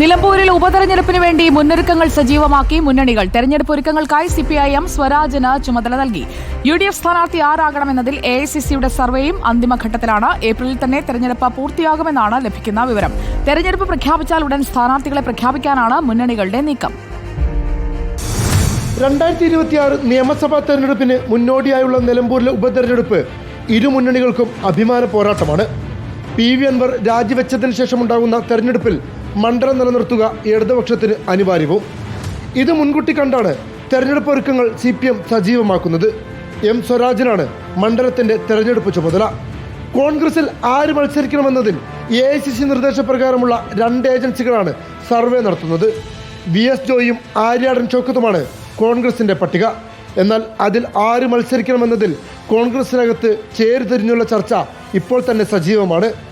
നിലമ്പൂരിൽ ഉപതെരഞ്ഞെടുപ്പിന് വേണ്ടി മുന്നൊരുക്കങ്ങൾ സജീവമാക്കി മുന്നണികൾ. തെരഞ്ഞെടുപ്പ് ഒരുക്കങ്ങൾക്കായി സിപിഐഎം സ്വരാജിന് ചുമതല നൽകി. യു ഡി എഫ് സ്ഥാനാർത്ഥി ആരാകണമെന്നതിൽ എ ഐ സി സിയുടെ സർവേയും അന്തിമഘട്ടത്തിലാണ്. ഏപ്രിലിൽ തന്നെ തെരഞ്ഞെടുപ്പ് പൂർത്തിയാകുമെന്നാണ് ലഭിക്കുന്ന വിവരം. തെരഞ്ഞെടുപ്പ് പ്രഖ്യാപിച്ചാൽ ഉടൻ സ്ഥാനാർത്ഥികളെ പ്രഖ്യാപിക്കാനാണ് മുന്നണികളുടെ നീക്കം. രണ്ടായിരത്തി ഇരുപത്തിയാറ് നിയമസഭാ തെരഞ്ഞെടുപ്പിന് മുന്നോടിയായുള്ള നിലമ്പൂരിലെ ഉപതെരഞ്ഞെടുപ്പ് ഇരു മുന്നണികൾക്കും അഭിമാന പോരാട്ടമാണ്. പി വി അൻവർ രാജിവെച്ചതിന് ശേഷമുണ്ടാകുന്ന തെരഞ്ഞെടുപ്പിൽ മണ്ഡലം നിലനിർത്തുക ഇടതുപക്ഷത്തിന് അനിവാര്യവും. ഇത് മുൻകൂട്ടി കണ്ടാണ് തെരഞ്ഞെടുപ്പ് ഒരുക്കങ്ങൾ സി പി എം സജീവമാക്കുന്നത്. എം സ്വരാജിനാണ് മണ്ഡലത്തിന്റെ തെരഞ്ഞെടുപ്പ് ചുമതല. കോൺഗ്രസിൽ ആര് മത്സരിക്കണമെന്നതിൽ എ ഐ സി സി നിർദ്ദേശപ്രകാരമുള്ള രണ്ട് ഏജൻസികളാണ് സർവേ നടത്തുന്നത്. വി എസ് ജോയും ആര്യാടൻ ചോക്കത്തുമാണ് കോൺഗ്രസിന്റെ പട്ടിക. എന്നാൽ അതിൽ ആര് മത്സരിക്കണമെന്നതിൽ കോൺഗ്രസിനകത്ത് ചേരുതിരിഞ്ഞുള്ള ചർച്ച ഇപ്പോൾ തന്നെ സജീവമാണ്.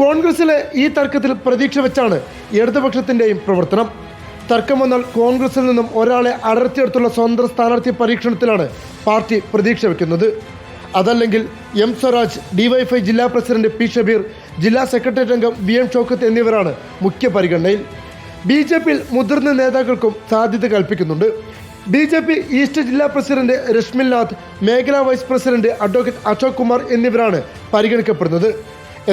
കോൺഗ്രസിലെ ഈ തർക്കത്തിൽ പ്രതീക്ഷ വെച്ചാണ് ഇടതുപക്ഷത്തിന്റെയും പ്രവർത്തനം. തർക്കം വന്നാൽ കോൺഗ്രസിൽ നിന്നും ഒരാളെ അടർത്തിയെടുത്തുള്ള സ്വന്തം സ്ഥാനാർത്ഥി പരീക്ഷണത്തിലാണ് പാർട്ടി പ്രതീക്ഷ വെക്കുന്നത്. അതല്ലെങ്കിൽ എം സ്വരാജ് ഡിവൈഫൈ ജില്ലാ പ്രസിഡന്റ് പി ഷബീർ ജില്ലാ സെക്രട്ടേറിയറ്റ് അംഗം വി എം ഷൗക്കത്ത് എന്നിവരാണ് മുഖ്യ പരിഗണനയിൽ. ബി ജെ പിയിൽ മുതിർന്ന നേതാക്കൾക്കും സാധ്യത കൽപ്പിക്കുന്നുണ്ട്. ബി ജെ പി ഈസ്റ്റ് ജില്ലാ പ്രസിഡന്റ് രശ്മിൽ നാഥ് മേഖലാ vice president advocate Ashok Kumar എന്നിവരാണ് പരിഗണിക്കപ്പെടുന്നത്.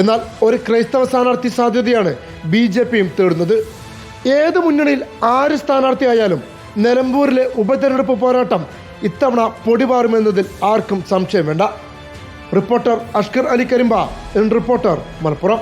എന്നാൽ ഒരു ക്രൈസ്തവ സ്ഥാനാർത്ഥി സാധ്യതയാണ് ബി ജെ പിയും തേടുന്നത്. ഏത് മുന്നണിയിൽ ആര് സ്ഥാനാർത്ഥിയായാലും നിലമ്പൂരിലെ ഉപതെരഞ്ഞെടുപ്പ് പോരാട്ടം ഇത്തവണ പൊടിപാറുമെന്നതിൽ ആർക്കും സംശയം വേണ്ട. Reporter Ashkar Ali Karimba reporter Malappuram.